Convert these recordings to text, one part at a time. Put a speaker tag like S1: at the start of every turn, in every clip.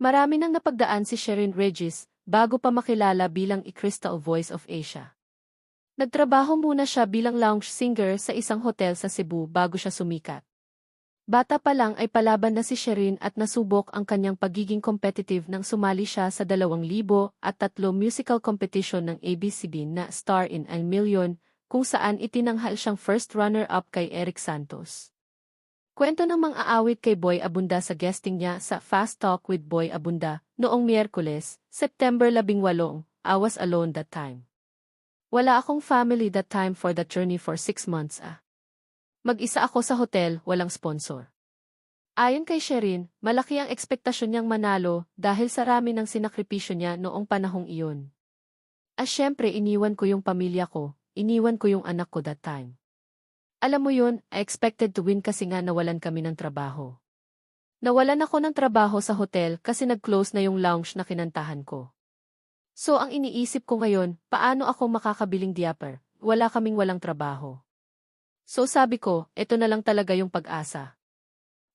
S1: Marami nang napagdaan si Sherin Regis bago pa makilala bilang i-Crystal Voice of Asia. Nagtrabaho muna siya bilang lounge singer sa isang hotel sa Cebu bago siya sumikat. Bata pa lang ay palaban na si Sherin at nasubok ang kanyang pagiging competitive nang sumali siya sa 2,000 at tatlo musical competition ng ABCB na Star in a Million kung saan itinanghal siyang first runner-up kay Eric Santos. Kwento ng mga aawit kay Boy Abunda sa guesting niya sa Fast Talk with Boy Abunda noong Miyerkules, September 18, I was alone that time. Wala akong family that time for the journey for six months ah. Mag-isa ako sa hotel, walang sponsor. Ayon kay Sherin, malaki ang ekspektasyon niyang manalo dahil sa rami ng sinakripisyo niya noong panahong iyon. At syempre iniwan ko yung pamilya ko, iniwan ko yung anak ko that time. Alam mo yun, I expected to win kasi nga nawalan kami ng trabaho. Nawalan ako ng trabaho sa hotel kasi nag-close na yung lounge na kinantahan ko. So ang iniisip ko ngayon, paano ako makakabiling diaper? Wala kaming walang trabaho. So sabi ko, ito na lang talaga yung pag-asa.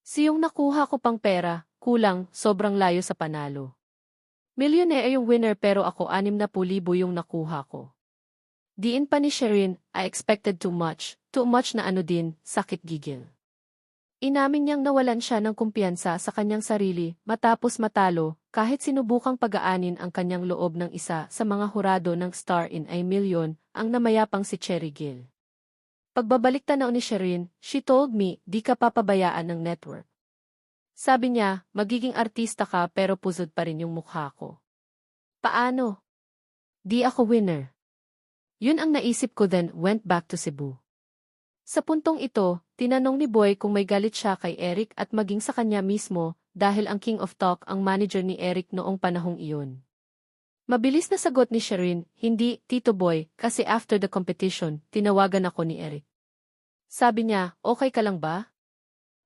S1: Siyong nakuha ko pang pera, kulang, sobrang layo sa panalo. Millionaire yung winner pero ako anim na pulibo yung nakuha ko. Diin pa ni Sherin, I expected too much, too much na ano din, sakit gigil. Inamin niyang nawalan siya ng kumpiyansa sa kanyang sarili matapos matalo kahit sinubukang pagaanin ang kanyang loob ng isa sa mga hurado ng Star in a Million, ang namayapang si Cherry Gill. Pagbabalik tanaw ni Sherin, she told me, di ka papabayaan ng network. Sabi niya, magiging artista ka pero puzod pa rin yung mukha ko. Paano? Di ako winner. Yun ang naisip ko then went back to Cebu. Sa puntong ito, tinanong ni Boy kung may galit siya kay Eric at maging sa kanya mismo dahil ang King of Talk ang manager ni Eric noong panahong iyon. Mabilis na sagot ni Sherin, hindi, Tito Boy, kasi after the competition, tinawagan ako ni Eric. Sabi niya, okay ka lang ba?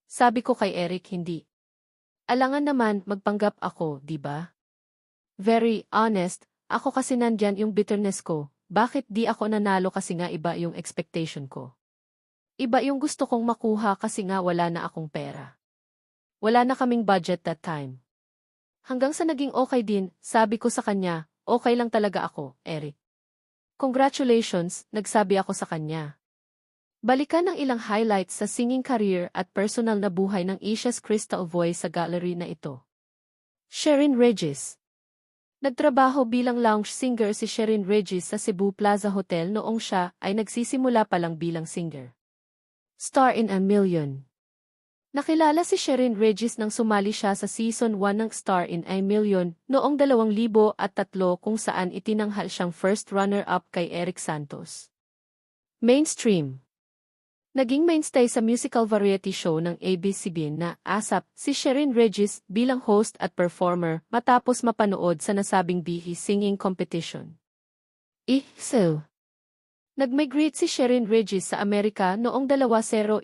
S1: Sabi ko kay Eric, hindi. Alangan naman, magpanggap ako, di ba? Very honest, ako kasi nandyan yung bitterness ko, bakit di ako nanalo kasi nga iba yung expectation ko. Iba yung gusto kong makuha kasi nga wala na akong pera. Wala na kaming budget that time. Hanggang sa naging okay din, sabi ko sa kanya, okay lang talaga ako, Eric. Congratulations, nagsabi ako sa kanya. Balikan ang ilang highlights sa singing career at personal na buhay ng Asia's Crystal Voice sa gallery na ito. Sherin Regis Nagtrabaho bilang lounge singer si Sherin Regis sa Cebu Plaza Hotel noong siya ay nagsisimula pa lang bilang singer. Star in a Million Nakilala si Sherin Regis nang sumali siya sa Season 1 ng Star in a Million noong 2003 kung saan itinanghal siyang first runner-up kay Eric Santos. Mainstream Naging mainstay sa musical variety show ng ABCBN na ASAP si Sherin Regis bilang host at performer matapos mapanood sa nasabing bihi singing competition. Eh, so, Nag-migrate si Sherin Regis sa Amerika noong 2010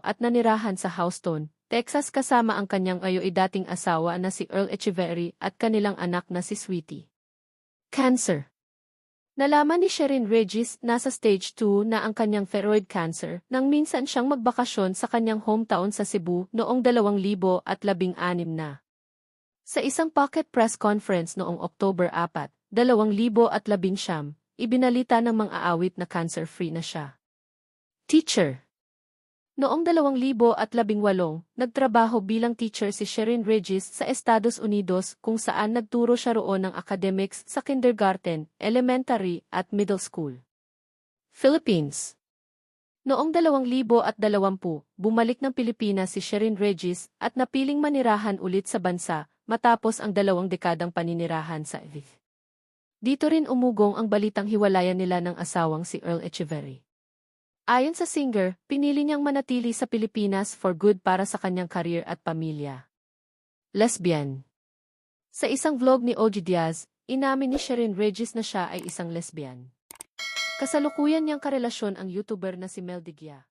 S1: at nanirahan sa Houston, Texas kasama ang kanyang ayo dating asawa na si Earl Echeverry at kanilang anak na si Sweetie. Cancer Nalaman ni Sherin Regis nasa stage 2 na ang kanyang thyroid cancer nang minsan siyang magbakasyon sa kanyang hometown sa Cebu noong 2016 na. Sa isang pocket press conference noong October 4, 2019, ibinalita ng mga aawit na cancer-free na siya. Teacher Noong 2018, nagtrabaho bilang teacher si Sherin Regis sa Estados Unidos kung saan nagturo siya roon ng academics sa kindergarten, elementary at middle school. Philippines Noong 2020, bumalik ng Pilipinas si Sherin Regis at napiling manirahan ulit sa bansa matapos ang dalawang dekadang paninirahan sa EVIF. Dito rin umugong ang balitang hiwalayan nila ng asawang si Earl Echeverry. Ayon sa singer, pinili niyang manatili sa Pilipinas for good para sa kanyang career at pamilya. Lesbian Sa isang vlog ni OG Diaz, inamin ni Sherin Regis na siya ay isang lesbian. Kasalukuyan niyang karelasyon ang YouTuber na si Mel Digya.